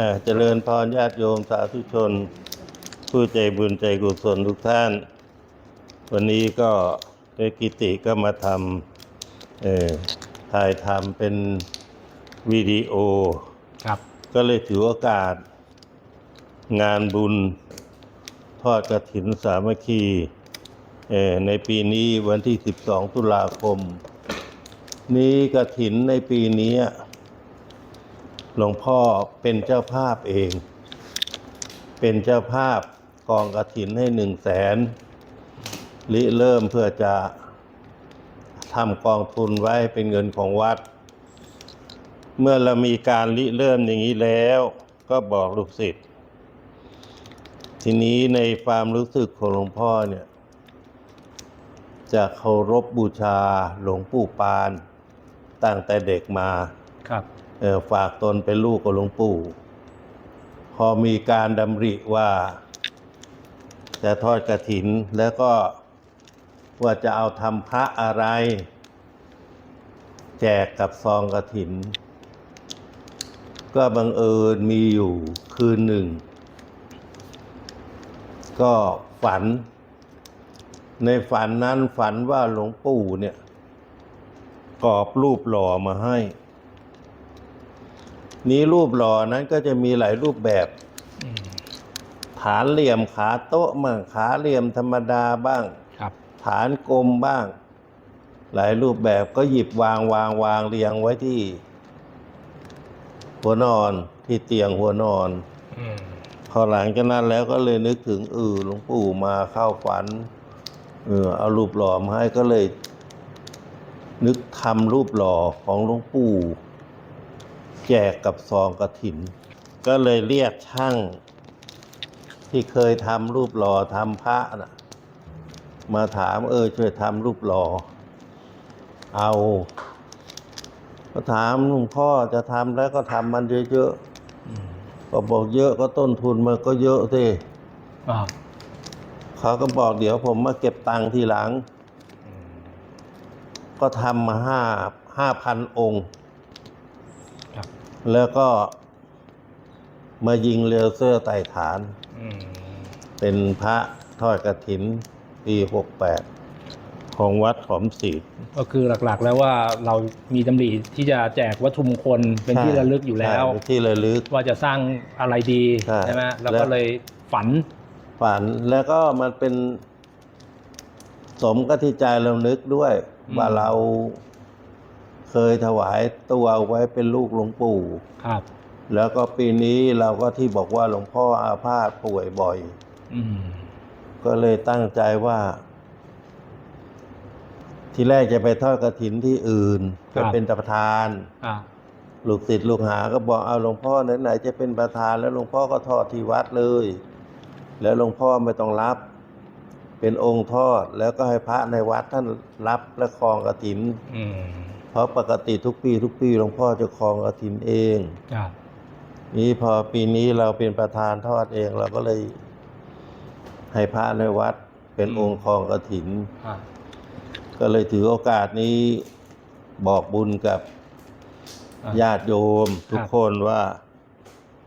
อ่าเจริญพรญาติโยมสาธุชน ผู้ใจบุญใจกุศลทุกท่าน วันนี้ก็ได้กิติก็มาทำเอ่อถ่ายทำเป็นวิดีโอครับก็เลยถือโอกาส งานบุญทอดกระถินสามัคคีเอ่อในปีนี้วันที่ 12 ตุลาคม นี้กระถินในปีนี้ หลวงพ่อเป็นเจ้าภาพเอง เป็นเจ้าภาพกองกระถินให้หนึ่งแสนริเริ่มเพื่อจะทำกองทุนไว้เป็นเงินของวัด เมื่อเรามีการริเริ่มอย่างนี้แล้วก็บอกลูกศิษย์ทีนี้ในความรู้สึกของหลวงพ่อเนี่ย จะเคารพบูชาหลวงปู่ปานตั้งแต่เด็กมาครับ ฝากตนเป็นลูกของหลวงปู่ พอมีการดำริว่าจะทอดกระถินแล้วก็ว่าจะเอาทำพระอะไร แจกกับซองกระถิน ก็บังเอิญมีอยู่คืนหนึ่ง ก็ฝัน ในฝันนั้นฝันว่าหลวงปู่เนี่ยกรอบรูปหล่อมาให้ นี้รูปหล่อนั้นก็จะมีหลายรูปแบบอืมฐานเหลี่ยมขาโต๊ะบ้างขาเหลี่ยมธรรมดาบ้าง ครับ ฐานกลมบ้าง หลายรูปแบบก็หยิบวางวางวางเรียงไว้ที่ หัวนอนที่เตียงหัวนอนอืมพอหลังจากนั้นแล้วก็เลยนึกถึงเออหลวงปู่มาเข้าฝัน เออเอารูปหล่อมาให้ก็เลย นึกทำรูปหล่อของหลวงปู่ แจกกับซองกระถิน ก็เลยเรียกช่าง ที่เคยทำรูปหล่อทำพระนะมาถามเออช่วยทำรูปหล่อ เอาก็ถามหลวงพ่อจะทำแล้วก็ทำมันเยอะๆก็บอกเยอะก็ต้นทุนมันก็เยอะสิอ่เขาก็บอกเดี๋ยวผมมาเก็บตังค์ทีหลัง ก็ทำมาห้าห้าพันองค์ ครับ แล้วก็มายิงเลเซอร์ไต่ฐาน อืมเป็นพระทอดกระถินปีหกแปดของวัดขอมศรีก็คือหลักๆ แล้วว่าเรามีดำริที่จะแจกวัตถุมงคลเป็นที่ระลึกอยู่แล้ว ใช่เป็นที่ระลึก ว่าจะสร้างอะไรดีใช่ไหมแล้วแล้ก็ว เลยฝัน ฝันแล้วก็มันเป็นสมกับที่ใจเรานึกด้วย อืม ว่าเรา เคยถวายตัวไว้เป็นลูกหลวงปู่ ครับ แล้วก็ปีนี้เราก็ที่บอกว่าหลวงพ่ออาพาธป่วยบ่อย อืมก็เลยตั้งใจว่า ที่แรกจะไปทอดกระถินที่อื่นก็เป็นประธาน อ่าลูกศิษย์ลูกหาก็บอกเอาหลวงพ่อไหนๆจะเป็นประธานแล้วหลวงพ่อก็ทอดที่วัดเลย แล้วหลวงพ่อไม่ต้องรับ เป็นองค์ทอด แล้วก็ให้พระในวัดท่านรับและครองกระถินอืมเพราะปกติทุกปี ทุกปีหลวงพ่อจะครองกระถินเอง ครับนี้พอปีนี้เราเป็นประธานทอดเองเราก็เลยให้พระในวัดเป็นองค์ครองกระถิน อ่าก็เลยถือโอกาสนี้บอกบุญกับอ่าญาติโยมทุกคนว่า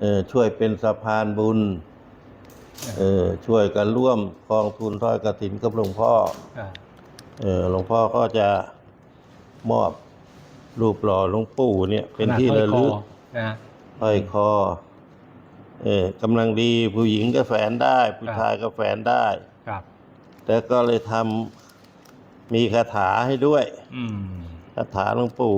เออช่วยเป็นสะพานบุญ เออช่วยกันร่วมกองทุนทอดกระถินกับหลวงพ่ออ่าเออหลวงพ่อก็จะมอบรูปหล่อหลวงปู่เนี่ยเป็นที่ระลึกขนาดห้อยคอนะห้อยคอเออกำลังดีผู้หญิงก็แฝนได้ ผู้ชายก็แฝนได้ครับแต่ก็เลยทำมีคาถาให้ด้วยอืมคาถาหลวงปู่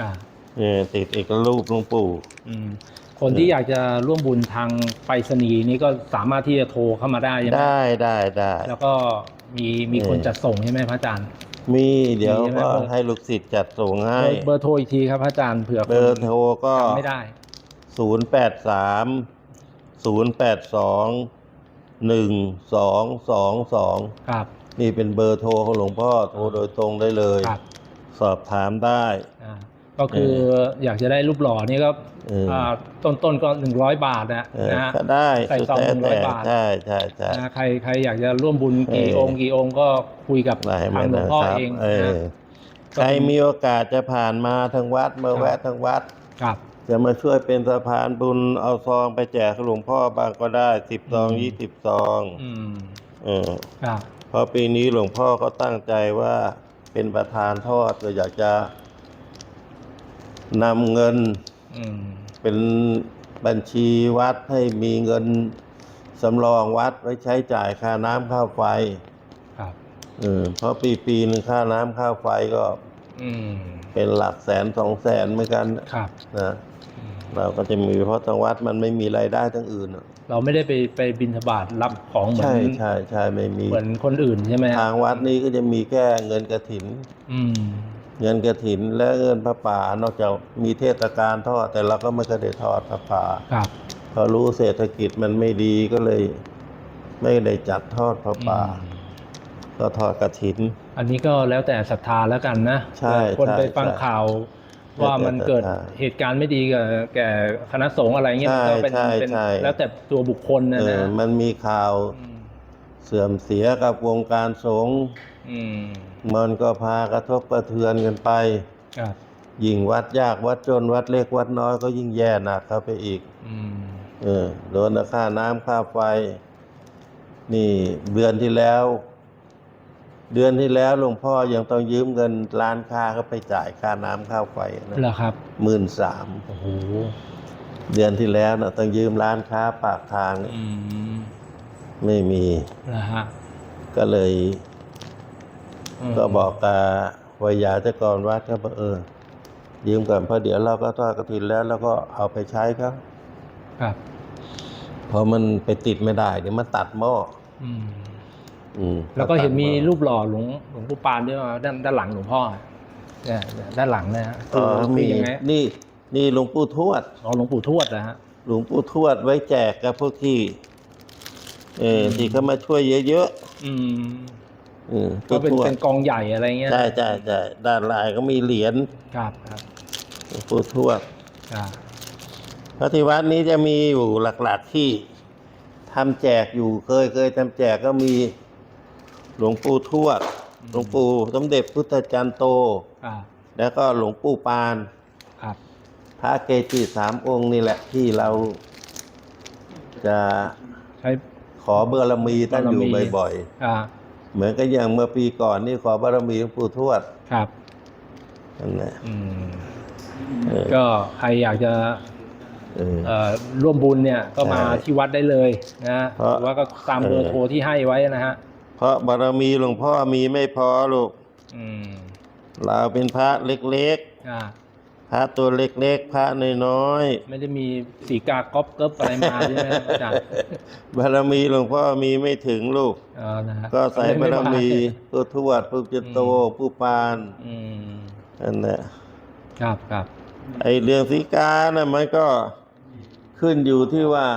อ่าเออติดเอกรูปหลวงปู่อืม คนที่อยากจะร่วมบุญทางไปรษณีย์นี้ก็สามารถที่จะโทรเข้ามาได้ใช่ไหมได้ได้ได้แล้วก็มีมีคนจัดส่งใช่ไหมพระอาจารย์ มีเดี๋ยวมีใช่ไหมก็เบอร์ให้ลูกศิษย์จัดส่งเบให้อร์เบอร์โทรอีกทีครับพระอาจารย์เผื่อคนเบอร์โทรก็จำไม่ได้ศูนย์แปดสามศูนย์แปดสองหนึ่งสองสองสองครับ นี่เป็นเบอร์โทรของหลวงพ่อโทรโดยตรงได้เลยครับสอบถามได้อ่าก็คืออยากจะได้รูปหล่อนี่ก็ เอออ่าต้นต้นๆก็หนึ่งร้อยบาทนะเออนะฮะ ก็ได้ใส่สุดซองแต่หนึ่งร้แต่อยบาท ใช่ใช่ใช่ นะใครใครอยากจะร่วมบุญกี่เออ องค์กี่องค์ก็คุยกับได้ไหมทางหลวงนะพ่อครับเองเอนะ อใครมีโอกาสจะผ่านมาทางวัดมาแวะทางวัด ครับ จะมาช่วยเป็นสะพานบุญเอาซองไปแจกหลวงพ่อบางก็ได้สิบซองอืม ยี่สิบซองอืมเออครับ เพราะปีนี้หลวงพ่อก็ตั้งใจว่าเป็นประธานทอดก็อยากจะนำเงินอืม เป็นบัญชีวัดให้มีเงินสำรองวัดไว้ใช้จ่ายค่าน้ำค่าไฟครับเออเพราะปีปีหนึงค่าน้ำค่าไฟก็อืมเป็นหลักแสนสองแสนเหมือนกันครับนะอืมเราก็จะมีเพราะทางวัดมันไม่มีรายได้ทั้งอื่นอะเราไม่ได้ไปไปบินทบาทรับของเหมือใช่นใช่ใช่ไม่มีเหมือนคนอื่นใช่ไหมทางวัดนี้ก็จะมีแค่เงินกระถิน อืม เงินกระถินและเงินพระป่านอกจากมีเทศกาลทอด แต่เราก็ไม่เคยได้ทอดพระป่าครับพอรู้เศรษฐกิจมันไม่ดีก็เลย ไม่ได้จัดทอดพระป่าอืมก็ทอดกระถิน อันนี้ก็แล้วแต่ศรัทธาแล้วกันนะใช่คนใช่ไปฟังใช่ข่าวว่ามันเกิดแล้วแต่ศรัทธาเหตุการณ์ไม่ดีกับแก่คณะสงฆ์อะไรเงี้ยมันก็เป็นใช่เป็นใช่แล้วแต่ตัวบุคคลนะเอนะอมันมีข่าวอืมเสื่อมเสียกับวงการสงฆ์ อืมมันก็พากระทบกระเทือนกันไปครับยิ่งวัดยากวัดจนวัดเล็กวัดน้อยก็ยิ่งแย่หนักเข้าไปอีก อืมเออโดนค่าน้ำค่าไฟ นี่เดือนที่แล้ว เดือนที่แล้วหลวงพ่อยังต้องยืมเงินร้านค้าเขาไปจ่ายค่าน้ำค่าไฟนะเหรอครับหมื่นสามโอ้โหเดือนที่แล้วนะต้องยืมร้านค้าปากทางอืมไม่มีเหรอฮะก็เลยม ก็บอกกับวิยาเจ้ากรวัดก็บอกเออยืมก่อนเพราะเดี๋ยวเราก็ทอดกระถินแล้วเราก็เอาไปใช้ครับครับเพราะมันไปติดไม่ได้เดี๋ยวมันตัดหม้ออืมอืมแล้วก็เห็นมีตัดหอรูปหล่อหลวงหลวงปู่ปานด้วยว่าด้านด้านหลังหลวงพ่อเนี่ยเนี่ยด้านหลังเนะฮะเออคือมียังไงนี่นี่หลวงปู่ทวดอ๋อหลวงปู่ทวดนะฮะหลวงปู่ทวดไว้แจกกับพวกที่ เอออืมที่เขามาช่วยเยอะอืมๆ อืมก็เป็นทวดเป็นกองใหญ่อะไรเงี้ยใช่ใช่ใช่ด้านลายก็มีเหรียญครับครับหลวงปู่ทวด ครับ พระที่วัดนี้จะมีอยู่หลักๆที่ทำแจกอยู่เคยเคยทำแจกก็มีหลวงปู่ทวดหลวงปู่สมเด็จพุทธจันโต ครับแล้วก็หลวงปู่ปาน ครับพระเกจิสามองค์นี่แหละที่เราจะใช้ขอบารมีท่านอยู่บารมีบ่อยอ่าๆ เหมือนกับอย่างเมื่อปีก่อนนี่ขอบารมีหลวงปู่ทวดครับนั่นแหละอืมเออก็ใครอยากจะเออ เอ่อร่วมบุญเนี่ยก็มาใช่ที่วัดได้เลยนะฮะเพราะหรือว่าก็ตามเบอเอร์อโทรที่ให้ไว้นะฮะเพราะบารมีหลวงพ่อมีไม่พอลูกอืมเราเป็นพระเล็กอ่าๆ พระตัวเล็กๆพระน้อยไม่ได้มีสีกาก๊อปเกิบอะไรมาใช่ไหมอาจารย์ๆบารมีหลวงพ่อมีไม่ถึงลูกเออนะฮะก็ใส่บารมีไผู้ทวดผู้จิตโตผู้ปานอืมนั่นแหละครับครับไอเรื่องสีกานะมันก็ขึ้นอยู่ที่ว่า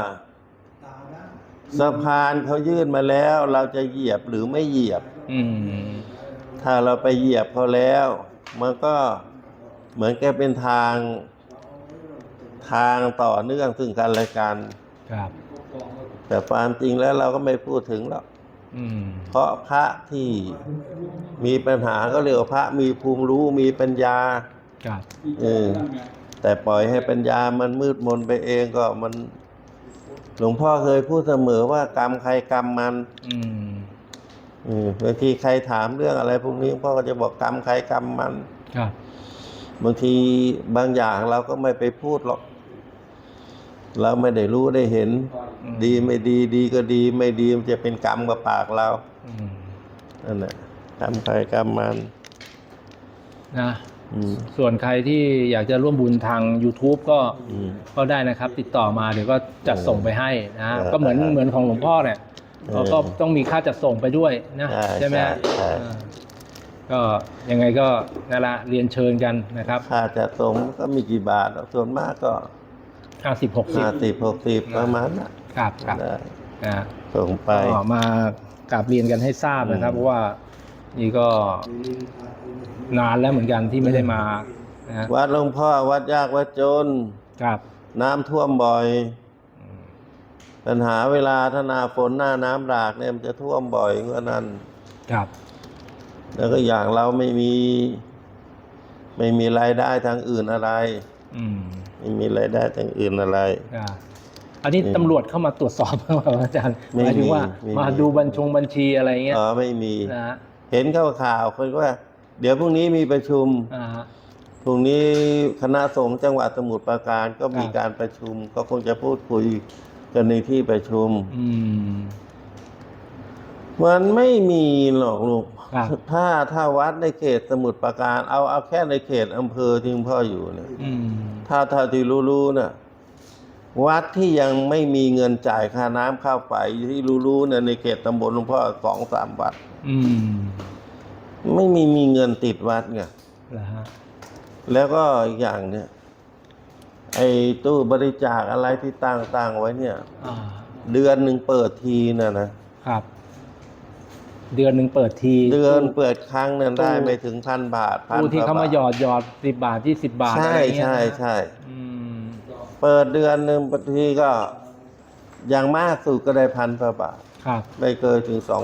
สะพานเขายื่นมาแล้ว เราจะเหยียบหรือไม่เหยียบ อืมถ้าเราไปเหยียบเขาแล้ว มันก็ เหมือนแกเป็นทางทางต่อเนื่องซึ่งกันและกันครับ แต่ความจริงแล้วเราก็ไม่พูดถึงหรอกอืมเพราะพระที่มีปัญหาก็เรียกว่าพระมีภูมิรู้มีปัญญาครับเออแต่ปล่อยให้ปัญญามันมืดมนไปเองก็มัน หลวงพ่อเคยพูดเสมอว่ากรรมใครกรรมมัน อืมเออบางทีใครถามเรื่องอะไรพวกนี้หลวงพ่อก็จะบอกกรรมใครกรรมมัน ครับ บางทีบางอย่างเราก็ไม่ไปพูดหรอก เราไม่ได้รู้ได้เห็นอืมดีไม่ดีดีก็ดี ไม่ดีมันจะเป็นกรรมกับปากเราอืมนั่นแหละกรรมใครกรรมมันนะอืมส่วนใครที่อยากจะร่วมบุญทาง YouTube ก็อืมก็ได้นะครับ ติดต่อมาเดี๋ยวก็จัดส่งไปให้นะฮะเออก็เหมือนเหมือนของหลวงพ่อเนี่ยเออก็ต้องมีค่าจัดส่งไปด้วยนะ ใช่ไหมใช่ใช่เออ ก็ยังไงก็นั่นละเรียนเชิญกันนะครับค่าจะส่งก็มีกี่บาทหรอกส่วนมากก็ห้าสิบหกสิบห้าสิบหกสิบประมาณนั้นครับครับได้นะส่งไป ก็มากราบเรียนกันให้ทราบนะครับอืมเพราะว่านี่ก็นานแล้วเหมือนกันที่ไม่ได้มานะฮะวัดหลวงพ่อวัดยากวัดจน ครับน้ำท่วมบ่อยอืมปัญหาเวลาถ้าหนาฝนหน้าน้ำหลากเนี่ยมันจะท่วมบ่อยกว่านั้นครับ แล้วก็อย่างเราไม่มี ไม่มีรายได้ทางอื่นอะไร อืมไม่มีรายได้ทางอื่นอะไร อ่าอันนี้อืมตำรวจเข้ามาตรวจสอบบ้างไหมอาจารย์ไม่หมายถึงว่ามีไม่มี มาดูบัญชงบัญชีอะไรเงี้ยอ๋อไม่มี นะฮะเห็นข่าวข่าวคนว่า เดี๋ยวพรุ่งนี้มีประชุมอ่าฮะ พรุ่งนี้คณะสงฆ์จังหวัดสมุทรปราการก็มีครับ การประชุม ก็คงจะพูดคุยกันในที่ประชุม อืม มันไม่มีหรอกลูก ครับ ถ้าถ้าวัดในเขตสมุทรปราการ เอาเอาแค่ในเขตอำเภอที่คุณพ่ออยู่เนี่ย อืม ถ้าถ้าที่รู้ๆน่ะวัดที่ยังไม่มีเงินจ่ายค่าน้ำค่าไฟที่รู้ๆเนี่ยในเขตตำบลหลวงพ่อสองสามวัด อืมไม่มีมีเงินติดวัดไงนะฮะ แล้วก็อีกอย่างเนี่ย ไอ้ตู้บริจาคอะไรที่ตั้งตั้งไว้เนี่ย อ่า เดือนหนึ่งเปิดทีน่ะนะครับ เดือนหนึ่งเปิดทีเดือนเปิดครั้งเนี่ยได้ไม่ถึงพันบาทพันผู้ที่กว่เขามาบทหยอดหยอดสิบบาทที่สิบบาทใช่อะไรเงี้ยใช่นะใช่อืมเปิดเดือนหนึ่งบางทีก็ อย่างมากสุดก็ได้พันกว่าบาทครับไม่เกินถึงสอง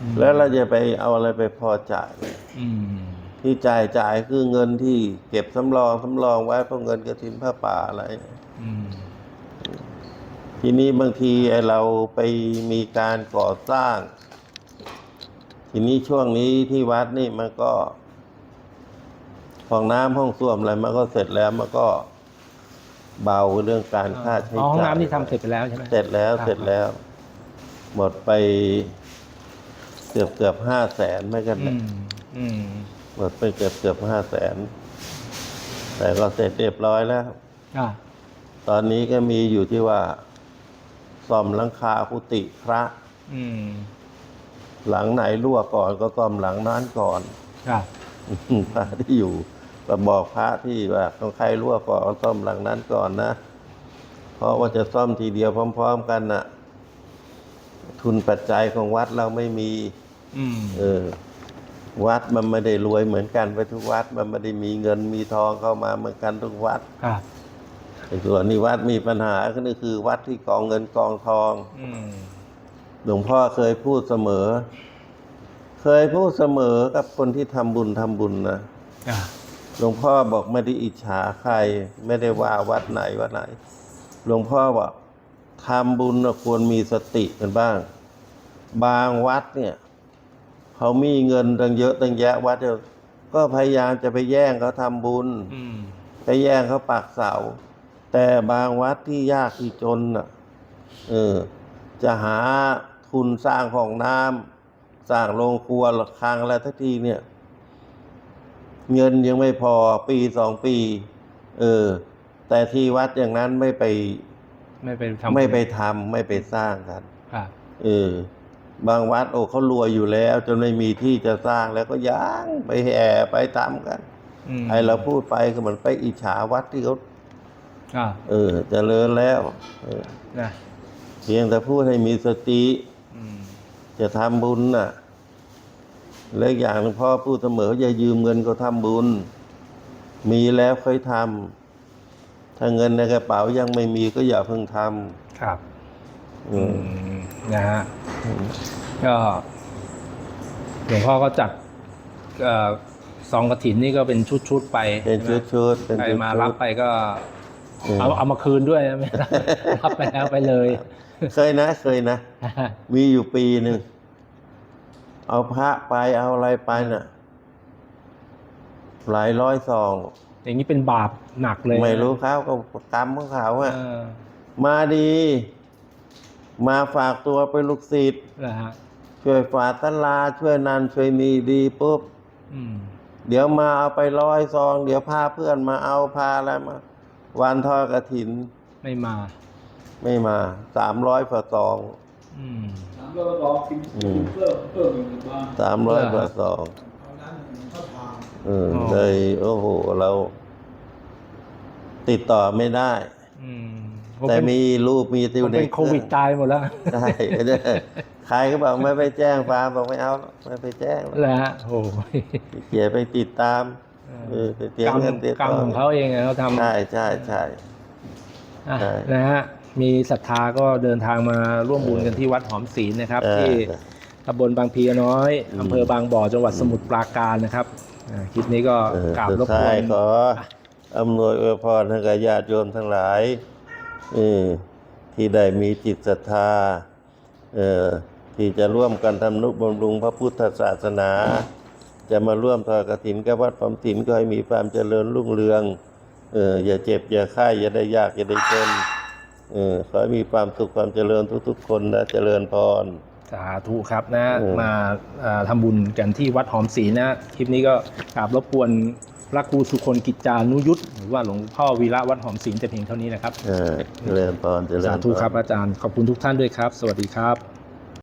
อืมแล้วเราจะไปเอาอะไรไปพอจ่ายอืมที่จ่ายจ่ายคือเงินที่เก็บสำรองสำรองไว้เพราะเงินกระถินผ้าป่าอะไรอืมทีนี้บางทีไอ้เราไปมีการก่อสร้าง ทีนี้ช่วงนี้ที่วัดนี่มันก็ห้องน้ำห้องส้วมอะไรมันก็เสร็จแล้วมันก็เบาเรื่องการค่าใช้อ๋อห้องจ่ายน้ำนี่ทำเสร็จไปแล้วใช่ไหมเสร็จแล้วครับเสร็จแล้ว หมดไปเกือบเกือบห้าแสนไม่กันอืนะมอืมหมดไปเกือบเกือบห้าแสนแต่ก็เสร็จเรียบร้อยแล้วอ่าตอนนี้ก็มีอยู่ที่ว่าซ่อมหลังคากุฏิพระอืม หลังไหนรั่วก่อนก็ซ่อมหลังนั้นก่อน ครับพระที่อยู่ก็บอกพระที่ว่าของใครรั่วก่อนก็ซ่อมหลังนั้นก่อนนะ เพราะว่าจะซ่อมทีเดียวพร้อม ๆ กันน่ะ ทุนปัจจัยของวัดเราไม่มี อืมเออ วัดมันไม่ได้รวยเหมือนกันไปทุกวัด มันไม่ได้มีเงินมีทองเข้ามาเหมือนกันทุกวัดครับแต่ส่วนนี้วัดมีปัญหาก็นี่คือวัดที่กองเงินกองทอง อืม หลวงพ่อเคยพูดเสมอ เคยพูดเสมอกับคนที่ทำบุญทำบุญนะอ่าหลวงพ่อบอกไม่ได้อิจฉาใคร ไม่ได้ว่าวัดไหนวัดไหน หลวงพ่อบอกทำบุญน่ะควรมีสติกันบ้าง บางวัดเนี่ยเขามีเงินตั้งเยอะตั้งแยะวัดเดียวก็พยายามจะไปแย่งเขาทำบุญอืมไปแย่งเขาปักเสา แต่บางวัดที่ยากที่จนน่ะ เออ จะหา ทุนสร้างห้องน้ำสร้างโรงครัวระฆังอะไรทักทีเนี่ย เงินยังไม่พอปีสองปี เออ แต่ที่วัดอย่างนั้นไม่ไป ไม่ไปทำไม่ไปทำไม่ไปสร้างกันครับเออบางวัดโอ้เขารวยอยู่แล้ว จนไม่มีที่จะสร้างแล้วก็ย่างไปแห่ไปทำกันมไอเราพูดไปก็เหมือนไปอิจฉาวัดที่เขาอ่าเออเจริญแล้วเออนะเพียงแต่พูดให้มีสติอืม จะทำบุญน่ะ และอีกอย่างหลวงพ่อพูดเสมออย่ายืมเงินก็ทำบุญ มีแล้วค่อยทำถ้าเงินในกระเป๋ายังไม่มีก็อย่าเพิ่งทครับำอืมมนะฮะก็หลวงพ่อก็จัดเอ่อซองกระถินนี่ก็เป็นชุดๆไปเป็นใช่ชุดไหมชุดๆเป็นใครชุดมาๆรับไปก็เออเอาเอามาคืนด้วยนะไม่รับ รับไปแล้วไปเลย เคยนะ เคยนะ มีอยู่ปีหนึ่ง เอาพระไปเอาอะไรไปน่ะ หลายร้อยซอง อย่างนี้เป็นบาปหนักเลยนะไม่รู้เขาก็กรรมของเขาเออะอมาดี มาฝากตัวเป็นลูกศิษย์นะฮะช่วยฝาดตลาช่วยนันช่วยนี่ดีปุ๊บอืมเดี๋ยวมาเอาไปร้อยซอง เดี๋ยวพาเพื่อนมาเอาพาอะไรมา วันทอดกระถิน ไม่มา ไม่มาสามร้อยฝาซองอืมถามเราลองกินอืมเพิ่มเพิ่มอีกหนึ่งบ้างสามร้อยฝาซองเอานั้นเข้าทางเออ เลยโอ้โหเรา ติดต่อไม่ได้ อืมแต่มีรูปมีติวผมในเป็นโควิดตายหมดแล้วใช่ใครก็บอกไม่ไปแจ้งความบอกไม่เอาไม่ไปแจ้งหรอกแล้วฮะโอ้ยเกียไปติดตามเออไปเสียกรรมเงินเสียกรรมทของเขาเองไงเขาทำใช่ใช่ใช่ อะใช่ นะฮะ มีศรัทธาก็เดินทางมาร่วมบุญกันที่วัดหอมศีลนะครับเออที่ตำบลบางพลีน้อยอืมอำเภอบางบ่อจังหวัดสมุทรปราการนะครับอ่าคลิปนี้ก็เออกราบรบกสุดท้าวยนขออำนวยอวยพรให้กับญาติโยมทั้งหลายเออที่ได้มีจิตศรัทธาเออที่จะร่วมกันทำนุบำรุงพระพุทธศาสนา จะมาร่วมทอดกฐินกับวัดความถินก็ให้มีความเจริญรุ่งเรืองเอออย่าเจ็บ อย่าไข้อย่าได้ยาก อย่าได้จน เออขอให้มีความสุขความเจริญทุกๆ คนนะเจริญพร สาธุครับนะเออมาเอ่อทำบุญกันที่วัดหอมศรีนะคลิปนี้ก็กราบรบกวนพระครูสุคนกิจจานุยุทธหรือว่าหลวงพ่อวีระวัดหอมศรีแต่เพียงเท่านี้นะครับ เออเจริญพรเจริญพรสาธุครับอาจารย์ขอบคุณทุกท่านด้วยครับ สวัสดีครับ